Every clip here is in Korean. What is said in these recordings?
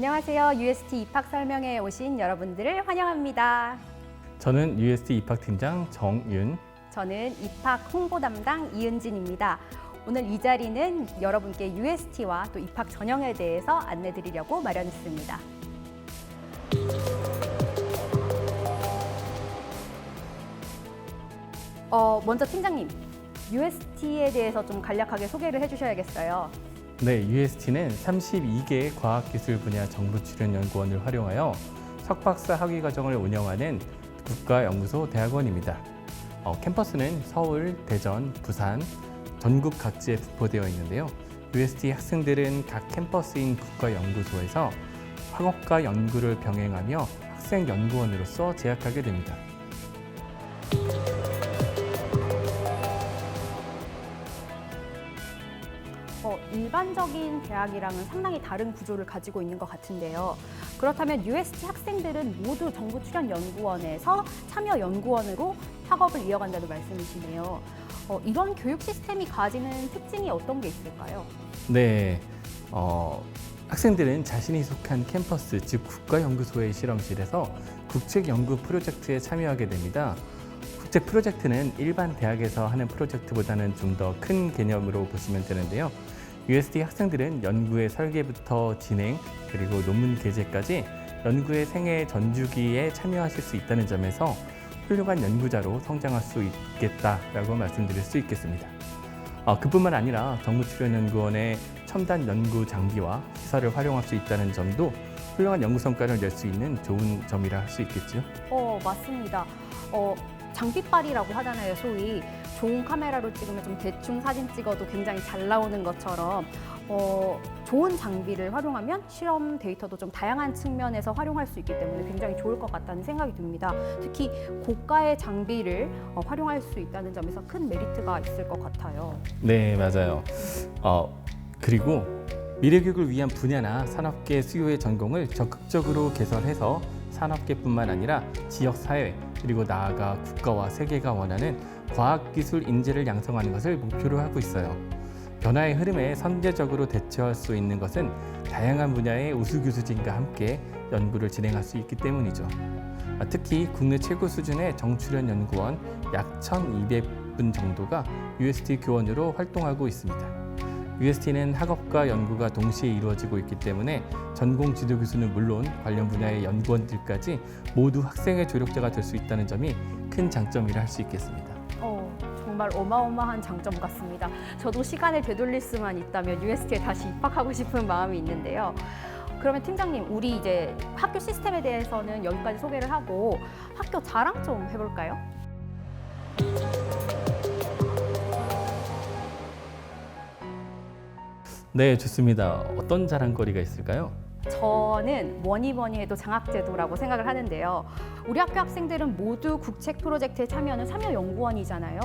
안녕하세요. UST 입학 설명회에 오신 여러분들을 환영합니다. 저는 UST 입학팀장 정윤. 저는 입학 홍보 담당 이은진입니다. 오늘 이 자리는 여러분께 UST와 또 입학 전형에 대해서 안내 드리려고 마련했습니다. 어, 먼저 팀장님, UST에 대해서 좀 간략하게 소개를 해주셔야겠어요. 네, UST는 32개 과학기술 분야 정부 출연 연구원을 활용하여 석박사 학위 과정을 운영하는 국가연구소 대학원입니다. 어, 캠퍼스는 서울, 대전, 부산, 전국 각지에 분포되어 있는데요. UST 학생들은 각 캠퍼스인 국가연구소에서 학업과 연구를 병행하며 학생 연구원으로서 재학하게 됩니다. 일반적인 대학이랑은 상당히 다른 구조를 가지고 있는 것 같은데요. 그렇다면 UST 학생들은 모두 정부 출연 연구원에서 참여 연구원으로 학업을 이어간다는 말씀이시네요. 어, 이런 교육 시스템이 가지는 특징이 어떤 게 있을까요? 네, 어, 학생들은 자신이 속한 캠퍼스, 즉 국가연구소의 실험실에서 국책 연구 프로젝트에 참여하게 됩니다. 국책 프로젝트는 일반 대학에서 하는 프로젝트보다는 좀 더 큰 개념으로 보시면 되는데요. USD 학생들은 연구의 설계부터 진행, 그리고 논문 게재까지 연구의 생애 전주기에 참여하실 수 있다는 점에서 훌륭한 연구자로 성장할 수 있겠다라고 말씀드릴 수 있겠습니다. 어, 그뿐만 아니라 정부 출연 연구원의 첨단 연구 장비와 시설을 활용할 수 있다는 점도 훌륭한 연구 성과를 낼 수 있는 좋은 점이라 할 수 있겠죠. 어, 맞습니다. 어, 장비빨이라고 하잖아요, 소위. 좋은 카메라로 찍으면 좀 대충 사진 찍어도 굉장히 잘 나오는 것처럼 어, 좋은 장비를 활용하면 실험 데이터도 좀 다양한 측면에서 활용할 수 있기 때문에 굉장히 좋을 것 같다는 생각이 듭니다. 특히 고가의 장비를 어, 활용할 수 있다는 점에서 큰 메리트가 있을 것 같아요. 네, 맞아요. 어, 그리고 미래 교육을 위한 분야나 산업계 수요의 전공을 적극적으로 개설해서 산업계뿐만 아니라 지역 사회 그리고 나아가 국가와 세계가 원하는 과학기술 인재를 양성하는 것을 목표로 하고 있어요. 변화의 흐름에 선제적으로 대처할 수 있는 것은 다양한 분야의 우수 교수진과 함께 연구를 진행할 수 있기 때문이죠. 아, 특히 국내 최고 수준의 정출연 연구원 약 1,200분 정도가 UST 교원으로 활동하고 있습니다. UST는 학업과 연구가 동시에 이루어지고 있기 때문에 전공 지도 교수는 물론 관련 분야의 연구원들까지 모두 학생의 조력자가 될 수 있다는 점이 큰 장점이라 할 수 있겠습니다. 어, 정말 어마어마한 장점 같습니다. 저도 시간을 되돌릴 수만 있다면 UST에 다시 입학하고 싶은 마음이 있는데요. 그러면 팀장님, 우리 이제 학교 시스템에 대해서는 여기까지 소개를 하고 학교 자랑 좀 해볼까요? 네, 좋습니다. 어떤 자랑거리가 있을까요? 저는 뭐니 뭐니 해도 장학제도라고 생각을 하는데요. 우리 학교 학생들은 모두 국책 프로젝트에 참여하는 참여 연구원이잖아요.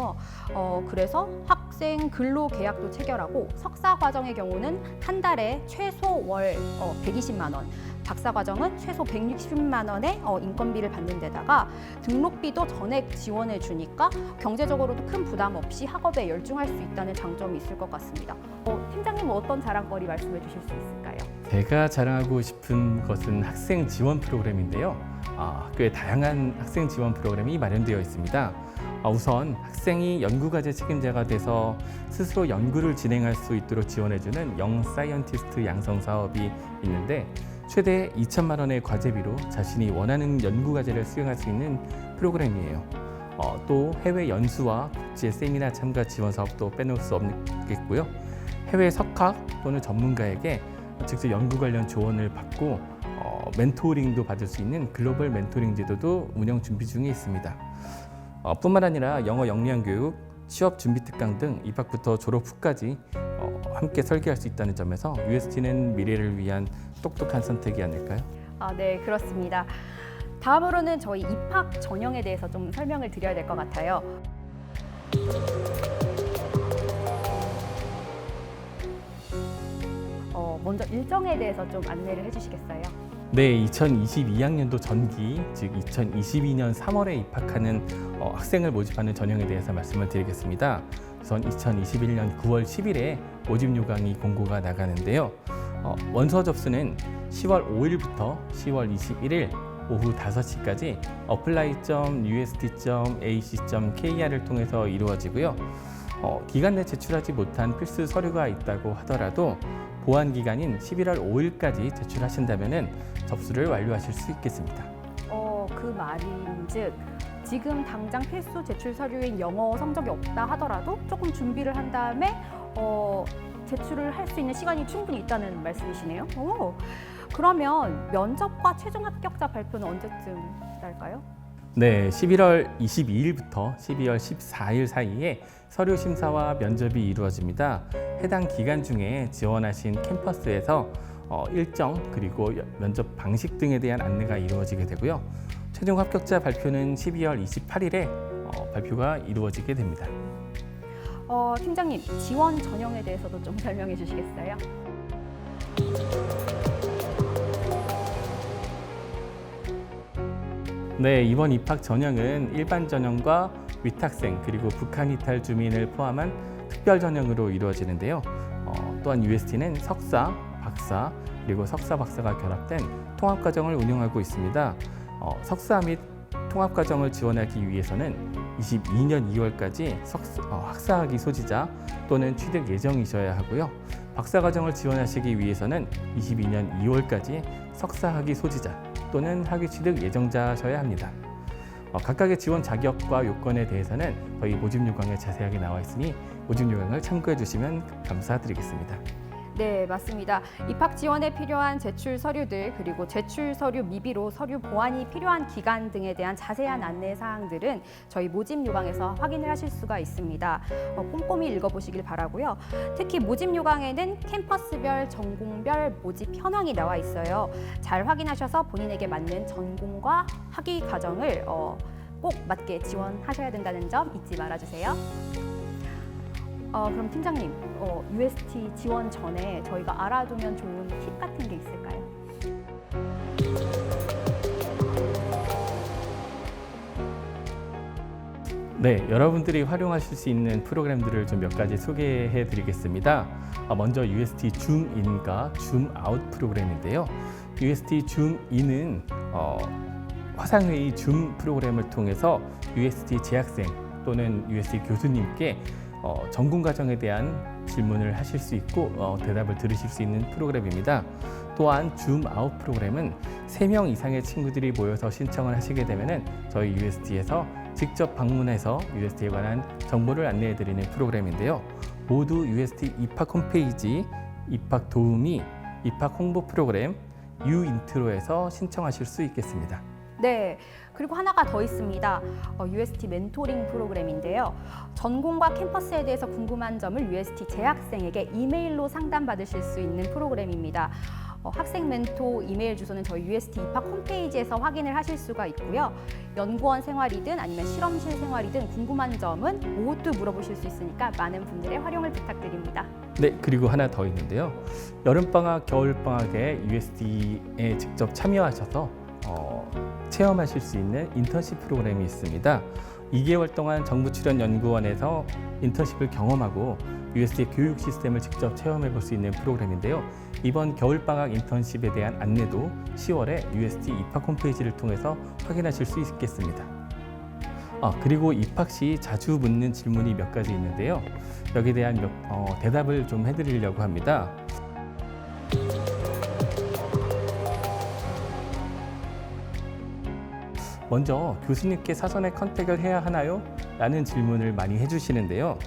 어, 그래서 학생 근로 계약도 체결하고 석사 과정의 경우는 한 달에 최소 월 어, 120만 원, 박사 과정은 최소 160만 원의 어, 인건비를 받는 데다가 등록비도 전액 지원해 주니까 경제적으로도 큰 부담 없이 학업에 열중할 수 있다는 장점이 있을 것 같습니다. 어, 팀장님은 어떤 자랑거리 말씀해 주실 수 있을까요? 제가 자랑하고 싶은 것은 학생 지원 프로그램인데요. 아, 학교에 다양한 학생 지원 프로그램이 마련되어 있습니다. 아, 우선 학생이 연구과제 책임자가 돼서 스스로 연구를 진행할 수 있도록 지원해주는 영 사이언티스트 양성 사업이 있는데 최대 2천만 원의 과제비로 자신이 원하는 연구 과제를 수행할 수 있는 프로그램이에요. 어, 또 해외 연수와 국제 세미나 참가 지원 사업도 빼놓을 수 없겠고요. 해외 석학 또는 전문가에게 직접 연구 관련 조언을 받고 어, 멘토링도 받을 수 있는 글로벌 멘토링 제도도 운영 준비 중에 있습니다. 어, 뿐만 아니라 영어 역량 교육, 취업 준비 특강 등 입학부터 졸업 후까지 어, 함께 설계할 수 있다는 점에서 UST는 미래를 위한 똑똑한 선택이 아닐까요? 아, 네, 그렇습니다. 다음으로는 저희 입학 전형에 대해서 좀 설명을 드려야 될 것 같아요. 어, 먼저 일정에 대해서 좀 안내를 해주시겠어요? 네, 2022학년도 전기, 즉 2022년 3월에 입학하는 어, 학생을 모집하는 전형에 대해서 말씀을 드리겠습니다. 우선 2021년 9월 10일에 모집 요강이 공고가 나가는데요. 어, 원서 접수는 10월 5일부터 10월 21일 오후 5시까지 apply.ust.ac.kr을 통해서 이루어지고요. 어, 기간 내 제출하지 못한 필수 서류가 있다고 하더라도 보완 기간인 11월 5일까지 제출하신다면 접수를 완료하실 수 있겠습니다. 어, 그 말인즉 지금 당장 필수 제출 서류인 영어 성적이 없다 하더라도 조금 준비를 한 다음에 어, 제출을 할 수 있는 시간이 충분히 있다는 말씀이시네요. 오, 그러면 면접과 최종 합격자 발표는 언제쯤 날까요? 네, 11월 22일부터 12월 14일 사이에 서류 심사와 면접이 이루어집니다. 해당 기간 중에 지원하신 캠퍼스에서 어, 일정 그리고 여- 면접 방식 등에 대한 안내가 이루어지게 되고요. 최종 합격자 발표는 12월 28일에 어, 발표가 이루어지게 됩니다. 어, 팀장님 지원 전형에 대해서도 좀 설명해 주시겠어요? 네, 이번 입학 전형은 일반 전형과 위탁생 그리고 북한 이탈 주민을 포함한 특별 전형으로 이루어지는데요. 어, 또한 UST는 석사, 박사 그리고 석사 박사가 결합된 통합 과정을 운영하고 있습니다. 어, 석사 및 통합 과정을 지원하기 위해서는 22년 2월까지 석사, 어, 학사학위 소지자 또는 취득 예정이셔야 하고요. 박사 과정을 지원하시기 위해서는 22년 2월까지 석사학위 소지자 또는 학위 취득 예정자셔야 합니다. 어, 각각의 지원 자격과 요건에 대해서는 저희 모집 요강에 자세하게 나와 있으니 모집 요강을 참고해 주시면 감사드리겠습니다. 네, 맞습니다. 입학 지원에 필요한 제출 서류들 그리고 제출 서류 미비로 서류 보완이 필요한 기간 등에 대한 자세한 안내 사항들은 저희 모집 요강에서 확인을 하실 수가 있습니다. 어, 꼼꼼히 읽어보시길 바라고요. 특히 모집 요강에는 캠퍼스별, 전공별 모집 현황이 나와 있어요. 잘 확인하셔서 본인에게 맞는 전공과 학위 과정을 어, 꼭 맞게 지원하셔야 된다는 점 잊지 말아주세요. 어, 그럼 팀장님, 어, UST 지원 전에 저희가 알아두면 좋은 팁 같은 게 있을까요? 네, 여러분들이 활용하실 수 있는 프로그램들을 좀 몇 가지 소개해 드리겠습니다. 아, 먼저 UST 줌인과 줌아웃 프로그램인데요. UST 줌인은 어, 화상회의 줌 프로그램을 통해서 UST 재학생 또는 UST 교수님께 어, 전공 과정에 대한 질문을 하실 수 있고 어, 대답을 들으실 수 있는 프로그램입니다. 또한 줌 아웃 프로그램은 3명 이상의 친구들이 모여서 신청을 하시게 되면 저희 UST에서 직접 방문해서 UST에 관한 정보를 안내해 드리는 프로그램인데요. 모두 UST 입학 홈페이지 입학 도우미 입학 홍보 프로그램 유인트로에서 신청하실 수 있겠습니다. 네, 그리고 하나가 더 있습니다. 어, UST 멘토링 프로그램인데요. 전공과 캠퍼스에 대해서 궁금한 점을 UST 재학생에게 이메일로 상담받으실 수 있는 프로그램입니다. 어, 학생 멘토 이메일 주소는 저희 UST 입학 홈페이지에서 확인을 하실 수가 있고요. 연구원 생활이든 아니면 실험실 생활이든 궁금한 점은 모두 물어보실 수 있으니까 많은 분들의 활용을 부탁드립니다. 네, 그리고 하나 더 있는데요. 여름방학, 겨울방학에 USD에 직접 참여하셔서 어, 체험하실 수 있는 인턴십 프로그램이 있습니다. 2개월 동안 정부 출연 연구원에서 인턴십을 경험하고 USD 교육 시스템을 직접 체험해 볼 수 있는 프로그램인데요. 이번 겨울방학 인턴십에 대한 안내도 10월에 USD 입학 홈페이지를 통해서 확인하실 수 있겠습니다. 아, 그리고 입학 시 자주 묻는 질문이 몇 가지 있는데요. 여기에 대한 몇- 어, 대답을 좀 해드리려고 합니다. 먼저 교수님께 사전에 컨택을 해야 하나요? 라는 질문을 많이 해주시는데요.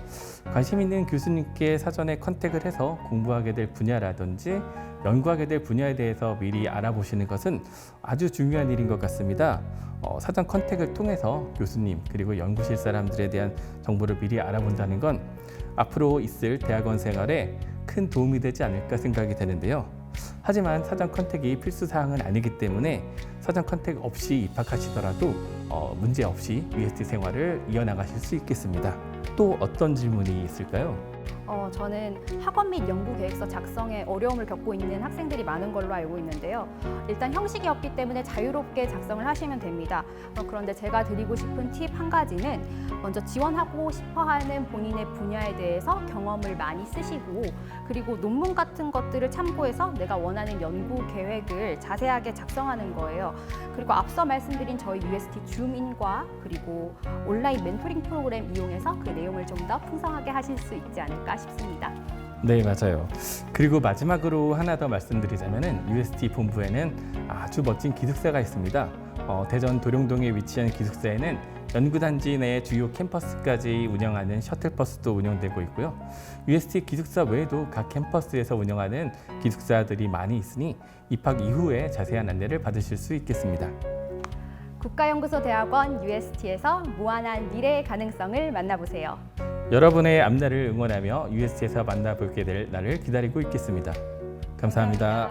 관심 있는 교수님께 사전에 컨택을 해서 공부하게 될 분야라든지 연구하게 될 분야에 대해서 미리 알아보시는 것은 아주 중요한 일인 것 같습니다. 어, 사전 컨택을 통해서 교수님 그리고 연구실 사람들에 대한 정보를 미리 알아본다는 건 앞으로 있을 대학원 생활에 큰 도움이 되지 않을까 생각이 되는데요. 하지만 사전 컨택이 필수 사항은 아니기 때문에 사전 컨택 없이 입학하시더라도 어, 문제 없이 UST 생활을 이어나가실 수 있겠습니다. 또 어떤 질문이 있을까요? 어, 저는 학원 및 연구 계획서 작성에 어려움을 겪고 있는 학생들이 많은 걸로 알고 있는데요. 일단 형식이 없기 때문에 자유롭게 작성을 하시면 됩니다. 어, 그런데 제가 드리고 싶은 팁 한 가지는 먼저 지원하고 싶어 하는 본인의 분야에 대해서 경험을 많이 쓰시고 그리고 논문 같은 것들을 참고해서 내가 원하는 연구 계획을 자세하게 작성하는 거예요. 그리고 앞서 말씀드린 저희 UST 줌인과 그리고 온라인 멘토링 프로그램 이용해서 그 내용을 좀 더 풍성하게 하실 수 있지 않을까 싶습니다. 네, 맞아요. 그리고 마지막으로 하나 더 말씀드리자면은 UST 본부에는 아주 멋진 기숙사가 있습니다. 어, 대전 도룡동에 위치한 기숙사에는 연구단지 내 주요 캠퍼스까지 운영하는 셔틀버스도 운영되고 있고요. UST 기숙사 외에도 각 캠퍼스에서 운영하는 기숙사들이 많이 있으니 입학 이후에 자세한 안내를 받으실 수 있겠습니다. 국가연구소 대학원 UST에서 무한한 미래의 가능성을 만나보세요. 여러분의 앞날을 응원하며 UST에서 만나보게 될 날을 기다리고 있겠습니다. 감사합니다.